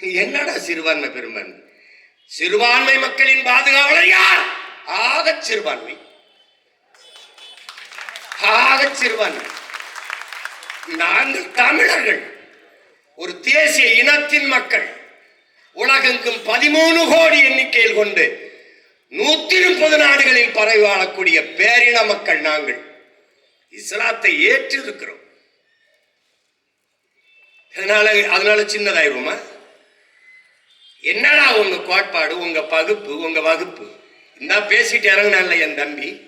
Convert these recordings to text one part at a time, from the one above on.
என்னடா சிறுபான்மை பெரும்பான்மை? சிறுபான்மை மக்களின் பாதுகாவலர் யார்? ஆகச் சிறுபான்மை. ஆகச் சிறுபான்மை. நாங்கள் தமிழர்கள். ஒரு தேசிய இனத்தின் மக்கள். உலகெங்கும் பதிமூணு கோடி எண்ணிக்கையில் கொண்டு நூத்தி முப்பது நாடுகளில் பரவி வாழக்கூடிய பேரின மக்கள் நாங்கள். இஸ்லாத்தை ஏற்றிருக்கிறோம். அதனால அதனால சின்னதாயிருவோமா? என்னடா உங்க கோட்பாடு உங்க பகுப்பு உங்க வகுப்பு? இந்த பேசிட்டு இறங்கினான்ல என் தம்பி.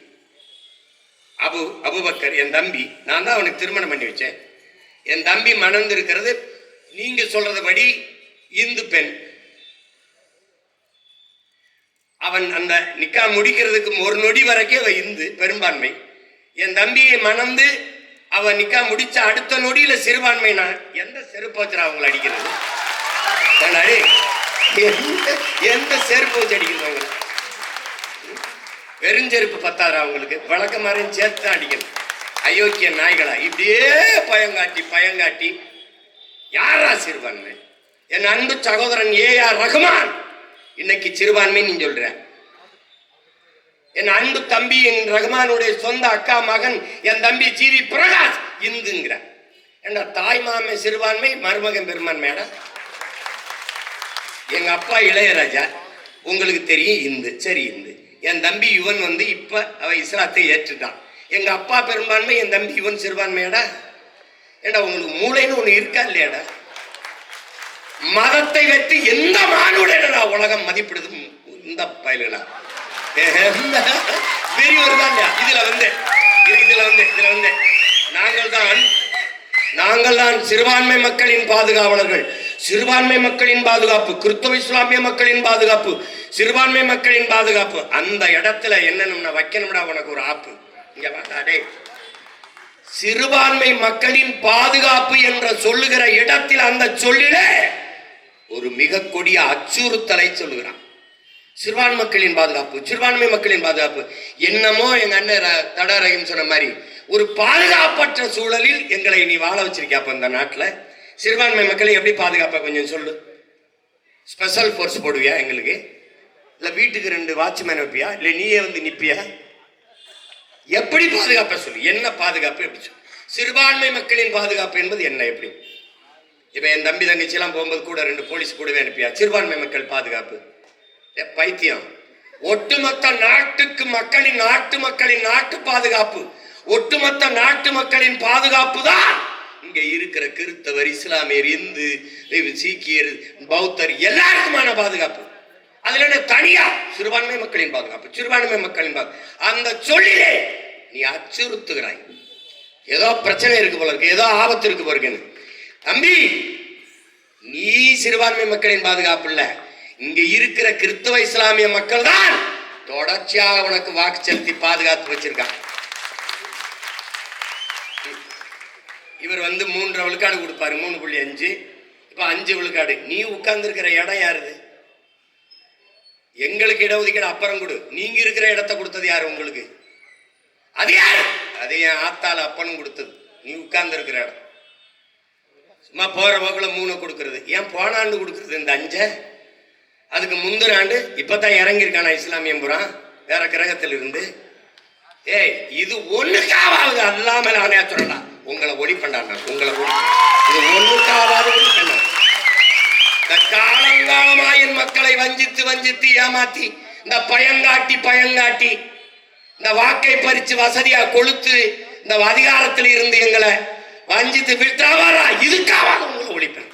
அபு அபுபக்கர் என் தம்பி. நான் தான் அவனுக்கு திருமணம் பண்ணி வச்சேன். என் தம்பி மணந்து இருக்கிறது நீங்க சொல்றதுபடி இந்து பெண். அவன் அந்த நிக்கா முடிக்கிறதுக்கு ஒரு நொடி வரைக்கும் அவன் இந்து பெரும்பான்மை. என் தம்பியை மணந்து அவன் நிக்கா முடிச்ச அடுத்த நொடியில சிறுபான்மை நான் எந்த செருப்பாச்சரா அவங்களை அடிக்கிறது? எந்த எந்த செருப்பு வச்சு அடிக்கிறது அவங்களை வெறுஞ்செருப்பு பத்தாதா அவங்களுக்கு வழக்கமாரையும் சேர்த்து தான் அடிக்கணும். அயோக்கிய நாய்களா? இப்படியே பயங்காட்டி பயங்காட்டி. யாரா சிறுபான்மை? என் அன்பு சகோதரன் ஏ ஆர் ரகுமான். இன்னைக்கு சிறுபான்மை நீ சொல்ற. என் அன்பு தம்பி என் ரகுமானுடைய சொந்த அக்கா மகன் என் தம்பி ஜிவி பிரகாஷ் இந்துங்கிற. என்ன தாய் மாமே சிறுபான்மை மருமகன் பெருமான்மையாடா எங்க அப்பா இளையராஜா உங்களுக்கு தெரியும் இந்து. சரி இந்து. என் தம்பி யுவன் வந்து இப்ப அவ இஸ்லாத்தை ஏற்றுட்டான். எங்க அப்பா பெரும்பான்மை என் தம்பி யுவன் சிறுபான்மையாடா? ஏடா உங்களுக்கு மூளைன்னு ஒண்ணு இருக்கா இல்லையாடா? மதத்தை வைத்து எந்த மானுடா உலகம் மதிப்பிடுது இந்த பயல்களா? பெரியவர் தான் இதுல வந்து இது- இதுல வந்து இதுல வந்து. நாங்கள் தான் நாங்கள் தான் சிறுபான்மை மக்களின் பாதுகாவலர்கள். சிறுபான்மை மக்களின் பாதுகாப்பு கிறிஸ்தவ இஸ்லாமிய மக்களின் பாதுகாப்பு சிறுபான்மை மக்களின் பாதுகாப்பு. அந்த இடத்துல என்னன்னு வைக்கணும்டா உனக்கு ஒரு ஆப்பு. இங்க பார்த்தாடே சிறுபான்மை மக்களின் பாதுகாப்பு என்ற சொல்லுகிற இடத்தில் அந்த சொல்லிலே ஒரு மிக கொடிய அச்சுறுத்தலை சொல்லுகிறான். சிறுபான் மக்களின் பாதுகாப்பு சிறுபான்மை மக்களின் பாதுகாப்பு. என்னமோ எங்க அண்ணன் ர- சொன்ன மாதிரி ஒரு பாதுகாப்பற்ற சூழலில் எங்களை நீ வாழ வச்சிருக்கியாப்ப இந்த நாட்டில்? சிறுபான்மை மக்களை எப்படி பாதுகாப்பா கொஞ்சம் சொல்லு. ஸ்பெஷல் ஃபோர்ஸ் போடுவியா எங்களுக்கு? இல்லை வீட்டுக்கு ரெண்டு வாட்ச்மேன் வைப்பியா? இல்லை நீயே வந்து நிற்பியா எப்படி பாதுகாப்ப சொல்லு? என்ன பாதுகாப்பு எப்படி சொல்லு? சிறுபான்மை மக்களின் பாதுகாப்பு என்பது என்ன எப்படி? இப்போ என் தம்பி தங்கச்சிலாம் போகும்போது கூட ரெண்டு போலீஸ் கூடவே அனுப்பியா? சிறுபான்மை மக்கள் பாதுகாப்பு. ஏ, பைத்தியம். ஒட்டுமொத்த நாட்டுக்கு மக்களின் நாட்டு மக்களின் நாட்டு பாதுகாப்பு. ஒட்டுமொத்த நாட்டு மக்களின் பாதுகாப்பு தான் இங்கே இருக்கிற கிறிஸ்தவர் இஸ்லாமியர் இந்து சீக்கியர் பௌத்தர் எல்லாருக்குமான பாதுகாப்பு. அதுல தனியா சிறுபான்மை மக்களின் பாதுகாப்பு சிறுபான்மை மக்களின் பாதுகாப்பு. அந்த சொல்லிலே நீ அச்சுறுத்துகிறாய். ஏதோ பிரச்சனை இருக்கு போல இருக்கு ஏதோ ஆபத்து இருக்கு போல இருக்கு தம்பி நீ சிறுபான்மை மக்களின் பாதுகாப்பு இல்ல. இங்க இருக்கிற கிறிஸ்தவ இஸ்லாமிய மக்கள் தான் தொடர்ச்சியாக உனக்கு வாக்கு செலுத்தி பாதுகாத்து வச்சிருக்காங்க. இவர் வந்து மூன்றரை விழுக்காடு கொடுப்பாரு மூணு புள்ளி அஞ்சு. இப்ப அஞ்சு விழுக்காடு. நீ உட்கார்ந்து இருக்கிற இடம் யாருது எங்களுக்கு இடஒதுக்கீடு அப்புறம் கொடு. நீங்க இருக்கிற இடத்த கொடுத்தது யாரு உங்களுக்கு? அது யாரு? அது என் ஆத்தால அப்பனும் கொடுத்தது. நீ உட்கார்ந்து இருக்கிற இடம். சும்மா போற போக்கில் மூணு கொடுக்கறது. ஏன் போன ஆண்டு கொடுக்கறது இந்த அஞ்ச? அதுக்கு முந்தின ஆண்டு இப்பதான் இறங்கியிருக்கானா இஸ்லாமியம் புறம் வேற கிரகத்தில் இருந்து ஏய் இது ஒண்ணுக்காவது அல்லாமல் நானே சொல்லடா உங்களை ஒளி பண்ணாண்டா உங்களை ஒளி இது ஒண்ணுக்காவது ஒளி இந்த காலங்காலமாயின் மக்களை வஞ்சித்து வஞ்சித்து ஏமாத்தி இந்த பயங்காட்டி பயங்காட்டி இந்த வாக்கை பறிச்சு வசதியா கொளுத்து இந்த அதிகாரத்தில் இருந்து எங்களை வஞ்சித்து விட்டாவாரா இதுக்காவது உங்களை ஒழிப்பேன்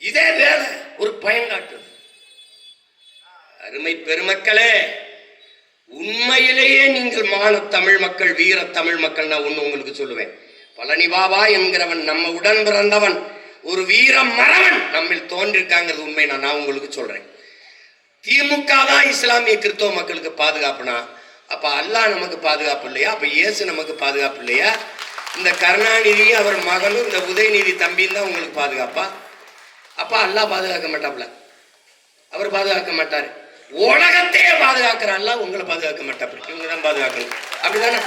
இதே வேலை ஒரு பயங்காட்டு அருமை பெருமக்களே உண்மையிலேயே நீங்கள் மான தமிழ் மக்கள் வீர தமிழ் மக்கள் நான் ஒண்ணு உங்களுக்கு சொல்லுவேன். பழனி பாபா என்கிறவன் நம்ம உடன் பிறந்தவன் ஒரு வீர மறவன் நம்மில் தோன்றிருக்காங்கிறது உண்மை நான் நான் உங்களுக்கு சொல்றேன். திமுக தான் இஸ்லாமிய கிறிஸ்தவ மக்களுக்கு பாதுகாப்புனா அப்ப அல்லாஹ் நமக்கு பாதுகாப்பு இல்லையா? அப்ப இயேசு நமக்கு பாதுகாப்பு இல்லையா? இந்த கருணாநிதி அவர் மகனும் இந்த உதயநிதி தம்பியும் தான் உங்களுக்கு பாதுகாப்பா? அப்ப அல்லாஹ் பாதுகாக்க மாட்டாப்ல அவர் பாதுகாக்க மாட்டாரு. உலகத்தையே பாதுகாக்கிற உங்களை பாதுகாக்க மாட்டாப்ல இவங்க தான் பாதுகாக்கணும். அப்படிதானே?